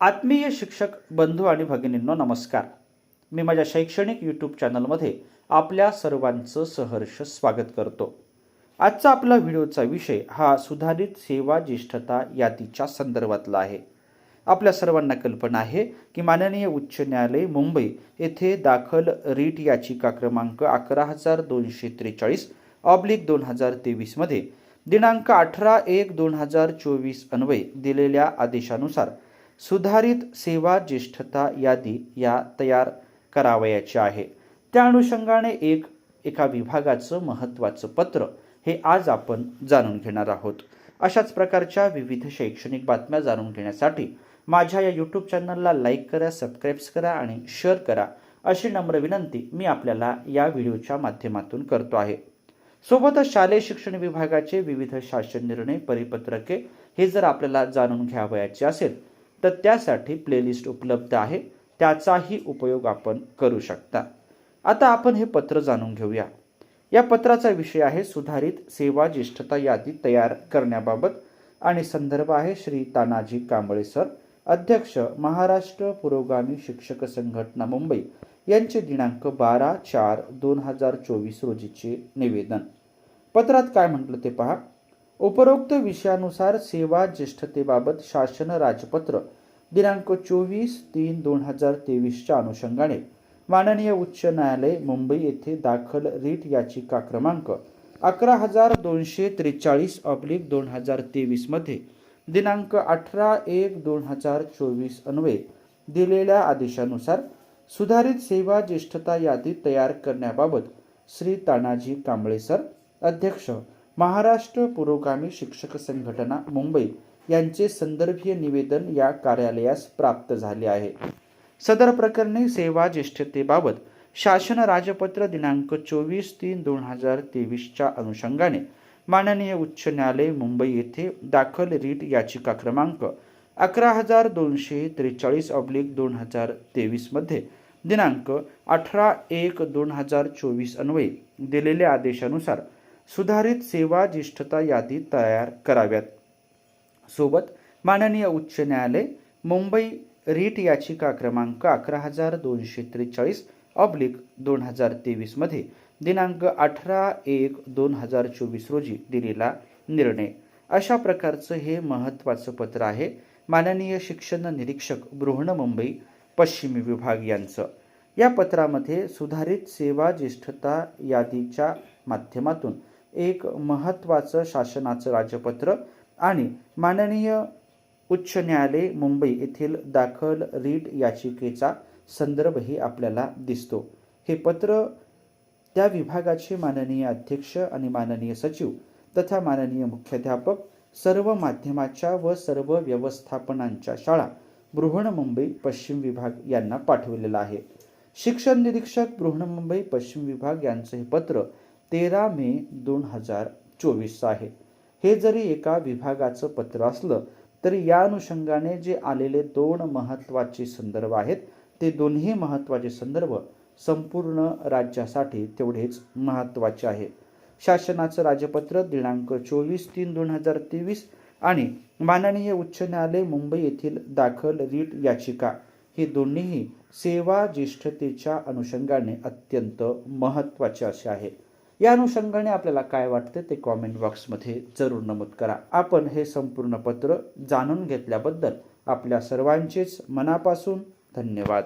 आत्मीय शिक्षक बंधू आणि भगिनींनो नमस्कार. मी माझ्या शैक्षणिक यूट्यूब चॅनलमध्ये आपल्या सर्वांचं सहर्ष स्वागत करतो. आजचा आपला व्हिडिओचा विषय हा सुधारित सेवा ज्येष्ठता यादीच्या संदर्भातला आहे. आपल्या सर्वांना कल्पना आहे की माननीय उच्च न्यायालय मुंबई येथे दाखल रीट याचिका क्रमांक अकरा हजार दोनशे त्रेचाळीस ऑब्लिक दोन हजार तेवीसमध्ये दिनांक अठरा एक दोन हजार चोवीस अन्वये दिलेल्या आदेशानुसार सुधारित सेवा ज्येष्ठता यादी या तयार करावयाच्या आहे. त्या अनुषंगाने एक एका विभागाचं महत्त्वाचं पत्र हे आज आपण जाणून घेणार आहोत. अशाच प्रकारच्या विविध शैक्षणिक बातम्या जाणून घेण्यासाठी माझ्या या यूट्यूब चॅनलला लाईक करा सबस्क्राईब्स करा आणि शेअर करा अशी नम्र विनंती मी आपल्याला या व्हिडिओच्या माध्यमातून करतो आहे. सोबतच शालेय शिक्षण विभागाचे विविध शासन निर्णय परिपत्रके हे जर आपल्याला जाणून घ्यावयाचे असेल तर त्यासाठी प्लेलिस्ट उपलब्ध आहे. त्याचाही उपयोग आपण करू शकता. आता आपण हे पत्र जाणून घेऊया. या पत्राचा विषय आहे सुधारित सेवा ज्येष्ठता यादी तयार करण्याबाबत आणि संदर्भ आहे श्री तानाजी कांबळे सर अध्यक्ष महाराष्ट्र पुरोगामी शिक्षक संघटना मुंबई यांचे दिनांक बारा चार दोन हजार चोवीस रोजीचे निवेदन. पत्रात काय म्हटलं ते पहा. उपरोक्त विषयानुसार सेवा ज्येष्ठतेबाबत शासन राजपत्र दिनांक चोवीस तीन दोन हजार तेवीसच्या अनुषंगाने. माननीय उच्च न्यायालय मुंबई येथे दाखल रीट याचिका क्रमांक अकरा हजार दोनशे त्रेचाळीस ऑब्लिक दोन हजार तेवीसमध्ये दिनांक अठरा एक दोन हजार चोवीस अन्वये दिलेल्या आदेशानुसार सुधारित सेवा ज्येष्ठता यादी तयार करण्याबाबत श्री तानाजी कांबळे सर अध्यक्ष महाराष्ट्र पुरोगामी शिक्षक संघटना मुंबई यांचे संदर्भीय निवेदन या कार्यालयास प्राप्त झाले आहे. सदर प्रकरणी सेवा ज्येष्ठतेबाबत शासन राजपत्र दिनांक चोवीस तीन दोन हजार तेवीसच्या अनुषंगाने माननीय उच्च न्यायालय मुंबई येथे दाखल रीट याचिका क्रमांक अकरा हजार दोनशे त्रेचाळीस ऑब्लिक दोन हजार तेवीसमध्ये दिनांक अठरा एक दोन हजार चोवीस अन्वये दिलेल्या आदेशानुसार सुधारित सेवा ज्येष्ठता यादी तयार कराव्यात. सोबत माननीय उच्च न्यायालय मुंबई रीट याचिका क्रमांक अकरा हजार दोनशे त्रेचाळीस ऑब्लिक दोन हजार तेवीसमध्ये दिनांक अठरा एक दोन हजार चोवीस रोजी दिलेला निर्णय. अशा प्रकारचं हे महत्त्वाचं पत्र आहे माननीय शिक्षण निरीक्षक बृहण मुंबई पश्चिमी विभाग यांचं. या पत्रामध्ये सुधारित सेवा ज्येष्ठता यादीच्या माध्यमातून एक महत्त्वाचं शासनाचं राजपत्र आणि माननीय उच्च न्यायालय मुंबई येथील दाखल रीट याचिकेचा संदर्भही आपल्याला दिसतो. हे पत्र त्या विभागाचे माननीय अध्यक्ष आणि माननीय सचिव तथा माननीय मुख्याध्यापक सर्व माध्यमाच्या व सर्व व्यवस्थापनांच्या शाळा बृहण मुंबई पश्चिम विभाग यांना पाठवलेलं आहे. शिक्षण निरीक्षक बृहन्मुंबई पश्चिम विभाग यांचं हे पत्र तेरा मे दोन हजार चोवीसचं आहे. हे जरी एका विभागाचं पत्र असलं तरी या अनुषंगाने जे आलेले दोन महत्त्वाचे संदर्भ आहेत ते दोन्ही महत्त्वाचे संदर्भ संपूर्ण राज्यासाठी तेवढेच महत्त्वाचे आहे. शासनाचं राजपत्र दिनांक चोवीस तीन दोन हजार तेवीस आणि माननीय उच्च न्यायालय मुंबई येथील दाखल रीट याचिका हे दोन्हीही सेवा ज्येष्ठतेच्या अनुषंगाने अत्यंत महत्त्वाचे असे आहे. या अनुषंगाने आपल्याला काय वाटते ते कॉमेंट बॉक्समध्ये जरूर नमूद करा. आपण हे संपूर्ण पत्र जाणून घेतल्याबद्दल आपल्या सर्वांचेच मनापासून धन्यवाद.